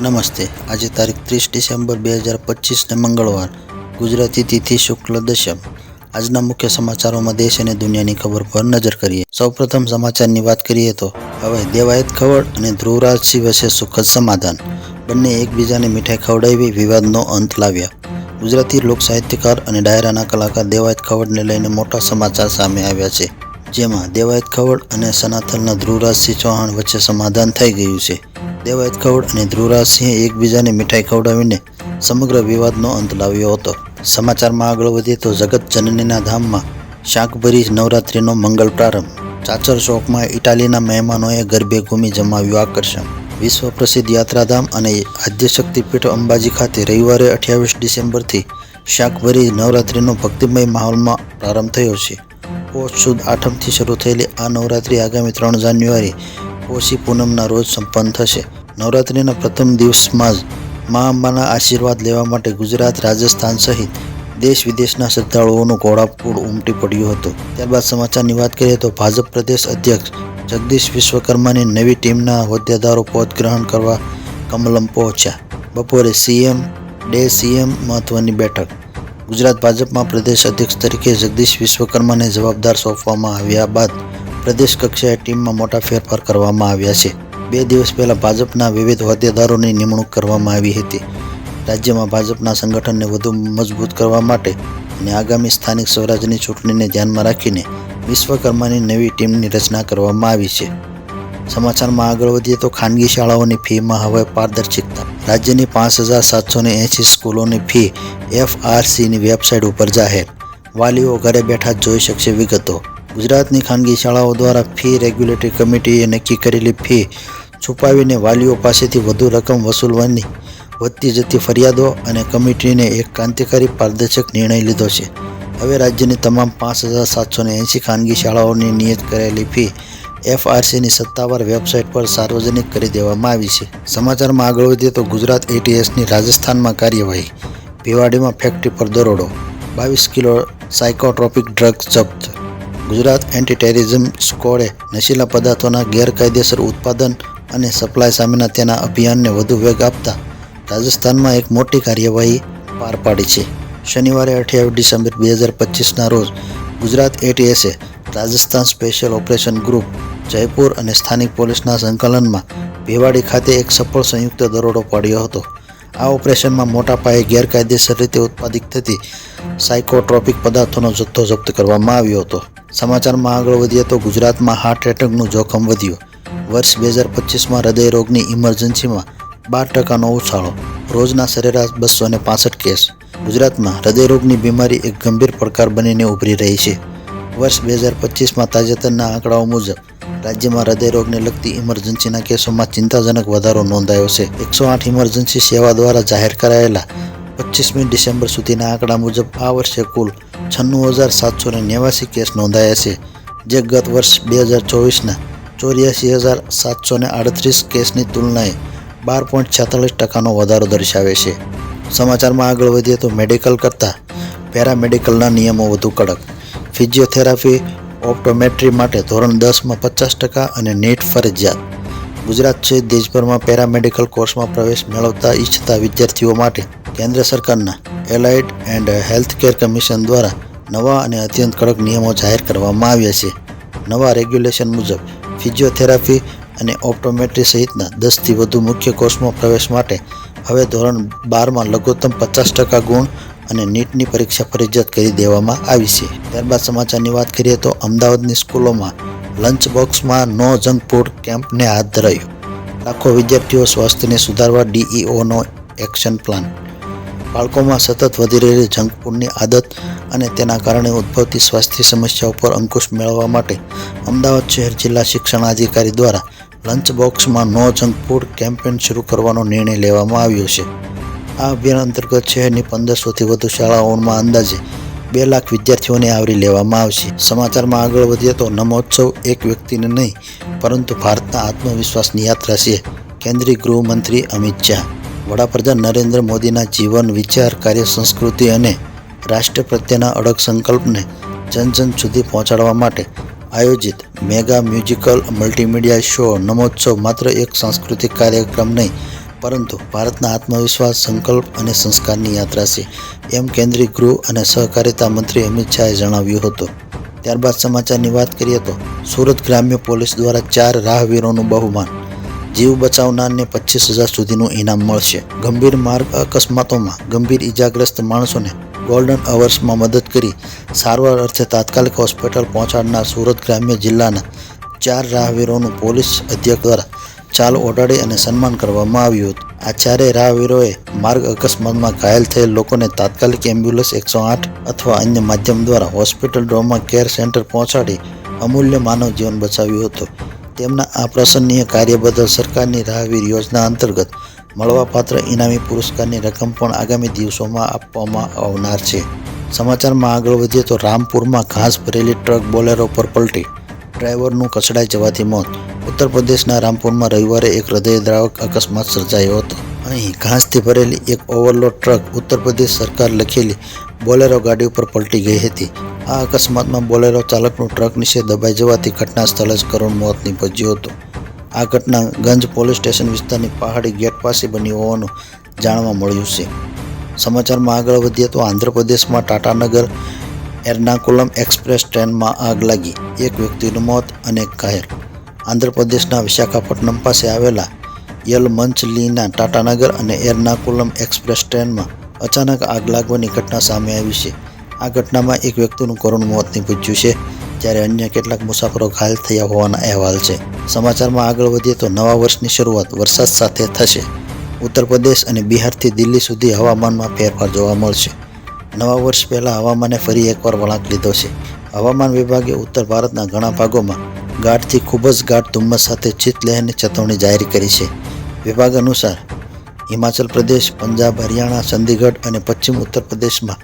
નમસ્તે. આજે તારીખ ત્રીસ ડિસેમ્બર બે હજાર પચીસને મંગળવાર, ગુજરાતી તિથિ શુક્લ દશમ. આજના મુખ્ય સમાચારોમાં દેશ અને દુનિયાની ખબર પર નજર કરીએ. સૌપ્રથમ સમાચારની વાત કરીએ તો, હવે દેવાયત ખવડ અને ધ્રુવરાજસિંહ વચ્ચે સુખદ સમાધાન. બંને એકબીજાને મીઠાઈ ખવડાવી વિવાદનો અંત લાવ્યા. ગુજરાતી લોક સાહિત્યકાર અને ડાયરાના કલાકાર દેવાયત ખવડને લઈને મોટા સમાચાર સામે આવ્યા છે. જેમાં દેવાયત ખવડ અને સનાતનના ધ્રુવરાજસિંહ ચૌહાણ વચ્ચે સમાધાન થઈ ગયું છે. દેવાયત ખવડ અને ધ્રુવરાજસિંહે એકબીજાને મીઠાઈ ખવડાવીને સમગ્ર વિવાદનો અંત લાવ્યો હતો. સમાચારમાં આગળ વધીએ તો જગત જનનીના ધામમાં શાકભરી નવરાત્રિનો મંગલ પ્રારંભ. ચાચર ચોકમાં ઇટાલીના મહેમાનોએ ગરબે ઘૂમી જમાવ્યું આકર્ષણ. વિશ્વ પ્રસિદ્ધ યાત્રાધામ અને આદ્યશક્તિપીઠ અંબાજી ખાતે રવિવારે અઠ્યાવીસ ડિસેમ્બરથી શાકભરી નવરાત્રિનો ભક્તિમય માહોલમાં પ્રારંભ થયો છે. પોષ સુદ આઠમથી શરૂ થયેલી આ નવરાત્રિ આગામી ત્રણ જાન્યુઆરી પોષી પૂનમના રોજ સંપન્ન થશે. નવરાત્રિના પ્રથમ દિવસમાં જ મા અંબાના આશીર્વાદ લેવા માટે ગુજરાત, રાજસ્થાન સહિત દેશ વિદેશના શ્રદ્ધાળુઓનું ઘોડાપૂર ઉમટી પડ્યું હતું. ત્યારબાદ સમાચારની વાત કરીએ તો ભાજપ પ્રદેશ અધ્યક્ષ જગદીશ વિશ્વકર્માની નવી ટીમના હોદ્દેદારો પદ ગ્રહણ કરવા કમલમ પહોંચ્યા. બપોરે સીએમ, ડે સીએમ મહત્વની બેઠક ગુજરાત ભાજપમાં પ્રદેશ અધ્યક્ષ તરીકે જગદીશ વિશ્વકર્માને જવાબદાર સોંપવામાં આવ્યા બાદ પ્રદેશ કક્ષાએ ટીમમાં મોટા ફેરફાર કરવામાં આવ્યા છે. બે દિવસ પહેલાં ભાજપના વિવિધ હોદ્દેદારોની નિમણૂક કરવામાં આવી હતી. રાજ્યમાં ભાજપના સંગઠનને વધુ મજબૂત કરવા માટે અને આગામી સ્થાનિક સ્વરાજ્યની ચૂંટણીને ધ્યાનમાં રાખીને વિશ્વકર્માની નવી ટીમની રચના કરવામાં આવી છે. સમાચારમાં આગળ વધીએ તો ખાનગી શાળાઓની ફીમાં હવે પારદર્શિકતા. રાજ્યની પાંચ હજાર સાતસો ને એંસી સ્કૂલોની ફી એફઆરસીની વેબસાઇટ ઉપર જાહેર. વાલીઓ ઘરે બેઠા જોઈ શકશે વિગતો. ગુજરાતની ખાનગી શાળાઓ દ્વારા ફી રેગ્યુલેટરી કમિટીએ નક્કી કરેલી ફી છુપાવીને વાલીઓ પાસેથી વધુ રકમ વસૂલવાની વધતી જતી ફરિયાદો અને કમિટીને એક ક્રાંતિકારી પારદર્શક નિર્ણય લીધો છે. હવે રાજ્યની તમામ પાંચ હજાર સાતસો ને એંસી ખાનગી શાળાઓની નિયત કરેલી ફી એફઆરસીની સત્તાવાર વેબસાઇટ પર સાર્વજનિક કરી દેવામાં આવી છે. સમાચારમાં આગળ વધીએ તો ગુજરાત એટીએસની રાજસ્થાનમાં કાર્યવાહી. ભીવાડીમાં ફેક્ટરી પર દરોડો. બાવીસ કિલો સાયકોટ્રોપિક ડ્રગ્સ જપ્ત. ગુજરાત એન્ટી ટેરરિઝમ સ્કોડે નશીલા પદાર્થોના ગેરકાયદેસર ઉત્પાદન અને સપ્લાય સામેના તેના અભિયાનને વધુ વેગ આપતા રાજસ્થાનમાં એક મોટી કાર્યવાહી પાર પાડી છે. શનિવારે અઠ્યાવીસ ડિસેમ્બર બે હજાર પચીસના રોજ Gujarat એટીએસે Rajasthan special operation group, Jaipur અને સ્થાનિક પોલીસના સંકલનમાં ભેવાડી ખાતે એક સફળ સંયુક્ત દરોડો પાડ્યો હતો. આ ઓપરેશનમાં મોટા પાયે ગેરકાયદેસર રીતે ઉત્પાદિત થતી સાયકોટ્રોપિક પદાર્થોનો જથ્થો જપ્ત કરવામાં આવ્યો હતો. સમાચારમાં આગળ વધીએ તો ગુજરાતમાં હાર્ટ એટેકનું જોખમ વધ્યું. વર્ષ બે હજાર પચીસમાં હૃદયરોગની ઇમરજન્સીમાં બાર ટકાનો ઉછાળો, રોજના સરેરાશ બસો ને પાસઠ કેસ. ગુજરાતમાં હૃદયરોગની બીમારી એક ગંભીર પડકાર બનીને ઉભરી રહી છે. વર્ષ બે હજાર પચીસમાં તાજેતરના આંકડાઓ મુજબ, રાજ્યમાં હૃદયરોગને લગતી ઇમરજન્સીના કેસોમાં ચિંતાજનક વધારો નોંધાયો છે. એકસો આઠ ઇમરજન્સી સેવા દ્વારા જાહેર કરાયેલા પચીસમી ડિસેમ્બર સુધીના આંકડા મુજબ આ વર્ષે કુલ છન્નું હજાર સાતસો ને નેવાસી કેસ નોંધાયા છે, જે ગત વર્ષ બે હજાર ચોવીસના ચોર્યાસી હજાર સાતસો ને આડત્રીસ કેસની તુલનાએ બાર પોઈન્ટ છેતાલીસ ટકાનો વધારો દર્શાવે છે. સમાચારમાં આગળ વધીએ તો મેડિકલ કરતાં પેરામેડિકલના નિયમો વધુ કડક ફિઝિયોથેરાપી ઓપ્ટોમેટ્રી માટે ધોરણ દસમાં પચાસ ટકા અને નીટ ફરજિયાત. ગુજરાત સહિત દેશભરમાં પેરામેડિકલ કોર્સમાં પ્રવેશ મેળવતા ઈચ્છતા વિદ્યાર્થીઓ માટે કેન્દ્ર સરકારના allied and health care commission દ્વારા નવા અને અત્યંત કડક નિયમો જાહેર કરવામાં આવ્યા છે. નવા રેગ્યુલેશન મુજબ ફિઝિયોથેરાપી અને ઓપ્ટોમેટ્રી સહિતના દસથી વધુ મુખ્ય કોર્સમાં પ્રવેશ માટે હવે ધોરણ બારમાં લઘુત્તમ પચાસ ટકા ગુણ અને નીટની પરીક્ષા ફરજિયાત કરી દેવામાં આવી છે. ત્યારબાદ સમાચારની વાત કરીએ તો અમદાવાદની સ્કૂલોમાં લંચ બોક્સમાં નો જંક ફૂડ કેમ્પને હાથ ધરાયો. લાખો વિદ્યાર્થીઓ સ્વાસ્થ્યને સુધારવા ડીઈઓનો એક્શન પ્લાન. બાળકોમાં સતત વધી રહેલી જંક ફૂડની આદત અને તેના કારણે ઉદ્ભવતી સ્વાસ્થ્ય સમસ્યાઓ ઉપર અંકુશ મેળવવા માટે અમદાવાદ શહેર જિલ્લા શિક્ષણાધિકારી દ્વારા લંચ બોક્સમાં નો જંક ફૂડ કેમ્પેન શરૂ કરવાનો નિર્ણય લેવામાં આવ્યો છે. આ અભિયાન અંતર્ગત શહેરની પંદરસોથી વધુ શાળાઓમાં અંદાજે બે લાખ વિદ્યાર્થીઓને આવરી લેવામાં આવશે. સમાચારમાં આગળ વધીએ તો નમોત્સવ એક વ્યક્તિને નહીં, પરંતુ ભારતના આત્મવિશ્વાસની યાત્રા છે, કેન્દ્રીય ગૃહમંત્રી અમિત શાહ. વડાપ્રધાન નરેન્દ્ર મોદીના જીવન, વિચાર, કાર્ય, સંસ્કૃતિ અને રાષ્ટ્ર પ્રત્યેના અડગ સંકલ્પને જન જન સુધી પહોંચાડવા માટે આયોજિત mega musical multimedia show Namotsav માત્ર એક સાંસ્કૃતિક કાર્યક્રમ નહીં પરંતુ ભારતના આત્મવિશ્વાસ, સંકલ્પ અને સંસ્કારની યાત્રા છે, એમ કેન્દ્રીય ગૃહ અને સહકારિતા મંત્રી અમિત શાહે જણાવ્યું હતું. ત્યારબાદ સમાચારની વાત કરીએ તો, સુરત ગ્રામ્ય પોલીસ દ્વારા ચાર રાહવીરોનું બહુમાન. જીવ બચાવનારને પચીસ હજાર સુધીનું ઇનામ મળશે. ગંભીર માર્ગ અકસ્માતોમાં ગંભીર ઇજાગ્રસ્ત માણસોને ગોલ્ડન અવર્સમાં મદદ કરી સારવાર અર્થે તાત્કાલિક હોસ્પિટલ પહોંચાડનાર સુરત ગ્રામ્ય જિલ્લાના ચાર રાહવીરોનું પોલીસ અધ્યક્ષ દ્વારા ચાલ ઓઢાડી અને સન્માન કરવામાં આવ્યું હતું. આ ચારેય રાહવીરોએ માર્ગ અકસ્માતમાં ઘાયલ થયેલ લોકોને તાત્કાલિક એમ્બ્યુલન્સ એકસો આઠ અથવા અન્ય માધ્યમ દ્વારા હોસ્પિટલ ડ્રોમા કેર સેન્ટર પહોંચાડી અમૂલ્ય માનવ જીવન બચાવ્યું હતું. તેમના આ પ્રસન્નીય કાર્ય બદલ સરકારની રાહવીર યોજના અંતર્ગત મળવાપાત્ર ઇનામી પુરસ્કારની રકમ પણ આગામી દિવસોમાં આપવામાં આવનાર છે. સમાચારમાં આગળ વધીએ તો રામપુરમાં ઘાસ ભરેલી ટ્રક બોલેરો પર પલટી. ડ્રાઈવરનું કચડાઈ જવાથી મોત ઉત્તર પ્રદેશના રામપુરમાં રવિવારે એક હૃદયદ્રાવક અકસ્માત સર્જાયો હતો. અહીં ઘાસથી ભરેલી એક ઓવરલોડ ટ્રક ઉત્તર પ્રદેશ સરકાર લખેલી બોલેરો ગાડી ઉપર પલટી ગઈ હતી. આ અકસ્માતમાં બોલેરો ચાલકનું ટ્રક નીચે દબાઈ જવાથી ઘટના સ્થળે જ કરુણ મોત નીપજ્યું હતું. આ ઘટના ગંજ પોલીસ સ્ટેશન વિસ્તારની પહાડી ગેટ પાસે બની હોવાનું જાણવા મળ્યું છે. સમાચારમાં આગળ વધીએ તો આંધ્રપ્રદેશમાં ટાટાનગર એર્નાકુલમ એક્સપ્રેસ ટ્રેનમાં આગ લાગી. એક વ્યક્તિનું મોત અને ઘાયલ આંધ્રપ્રદેશના વિશાખાપટ્ટનમ પાસે આવેલા યલમંચલીના ટાટાનગર અને એર્નાકુલમ એક્સપ્રેસ ટ્રેનમાં અચાનક આગ લાગવાની ઘટના સામે આવી છે. આ ઘટનામાં એક વ્યક્તિનું કરુણ મોત નીપજ્યું છે, જ્યારે અન્ય કેટલાક મુસાફરો ઘાયલ થયા હોવાના અહેવાલ છે. સમાચારમાં આગળ વધીએ તો નવા વર્ષની શરૂઆત વરસાદ સાથે થશે. ઉત્તર પ્રદેશ અને બિહારથી દિલ્હી સુધી હવામાનમાં ફેરફાર જોવા મળશે. નવા વર્ષ પહેલાં હવામાને ફરી એકવાર વળાંક લીધો છે. હવામાન વિભાગે ઉત્તર ભારતના ઘણા ભાગોમાં ગાઢથી ખૂબ જ ગાઢ ધુમ્મસ સાથે શીતલહેરની ચેતવણી જાહેર કરી છે. વિભાગ અનુસાર, હિમાચલ પ્રદેશ, પંજાબ, હરિયાણા, ચંદીગઢ અને પશ્ચિમ ઉત્તર પ્રદેશમાં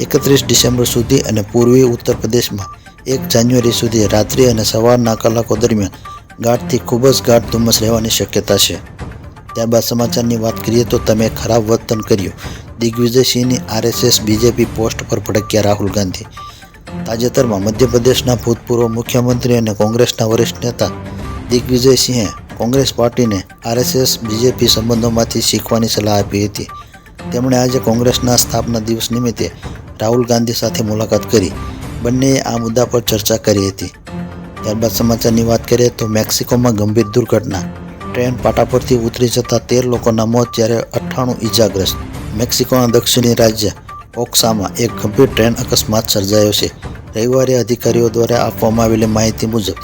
એકત્રીસ ડિસેમ્બર સુધી અને પૂર્વી ઉત્તર પ્રદેશમાં એક જાન્યુઆરી સુધી રાત્રિ અને સવારના કલાકો દરમિયાન ગાઢથી ખૂબ જ ગાઢ ધુમ્મસ રહેવાની શક્યતા છે. ત્યારબાદ સમાચારની વાત કરીએ તો તમે ખરાબ વર્તન કર્યું. દિગ્વિજયસિંહની આરએસએસ, બીજેપી પોસ્ટ પર ભડક્યા રાહુલ ગાંધી. તાજેતરમાં મધ્યપ્રદેશના ભૂતપૂર્વ મુખ્યમંત્રી અને કોંગ્રેસના વરિષ્ઠ નેતા દિગ્વિજયસિંહે કોંગ્રેસ પાર્ટીને આરએસએસ, બીજેપી સંબંધોમાંથી શીખવાની સલાહ આપી હતી. તેમણે આજે કોંગ્રેસના સ્થાપના દિવસ નિમિત્તે રાહુલ ગાંધી સાથે મુલાકાત કરી. બંનેએ આ મુદ્દા પર ચર્ચા કરી હતી. ત્યારબાદ સમાચારની વાત કરીએ તો મેક્સિકોમાં ગંભીર દુર્ઘટના. ટ્રેન પાટા પરથી ઉતરી જતા તેર લોકોના મોત જ્યારે અઠ્ઠાણું ઈજાગ્રસ્ત. મેક્સિકોના દક્ષિણી રાજ્ય ઓક્સામાં એક ગંભીર ટ્રેન અકસ્માત સર્જાયો છે. રવિવારે અધિકારીઓ દ્વારા આપવામાં આવેલી માહિતી મુજબ,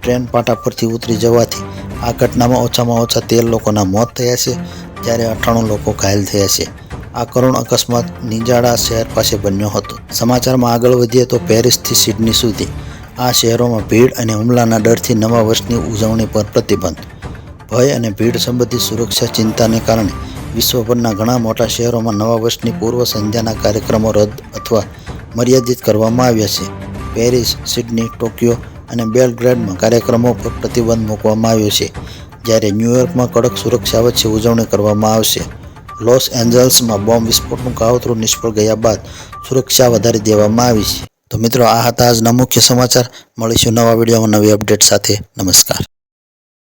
ટ્રેન પાટા પરથી ઉતરી જવાથી આ ઘટનામાં ઓછામાં ઓછા તેર લોકોના મોત થયા છે, જ્યારે અઠ્ઠાણું લોકો ઘાયલ થયા છે. આ કરુણ અકસ્માત નિજાડા શહેર પાસે બન્યો હતો. સમાચારમાં આગળ વધીએ તો પેરિસથી સિડની સુધી. આ શહેરોમાં ભીડ અને હુમલાના ડરથી નવા વર્ષની ઉજવણી પર પ્રતિબંધ. ભય અને ભીડ સંબંધિત સુરક્ષા ચિંતાને કારણે વિશ્વભરના ઘણા મોટા શહેરોમાં નવા વર્ષની પૂર્વ સંધ્યાના કાર્યક્રમો રદ અથવા મર્યાદિત કરવામાં આવ્યા છે. પેરિસ, સિડની, ટોક્યો અને બેલગ્રેડમાં કાર્યક્રમો પર પ્રતિબંધ મૂકવામાં આવ્યો છે, જ્યારે ન્યૂયોર્કમાં કડક સુરક્ષા વચ્ચે ઉજવણી કરવામાં આવશે. લોસ એન્જલ્સમાં બોમ્બ વિસ્ફોટનું કાવતરું નિષ્ફળ ગયા બાદ સુરક્ષા વધારી દેવામાં આવી છે. તો મિત્રો, આ હતા આજના મુખ્ય સમાચાર. મળીશું નવા વિડીયોમાં નવી અપડેટ સાથે. નમસ્કાર.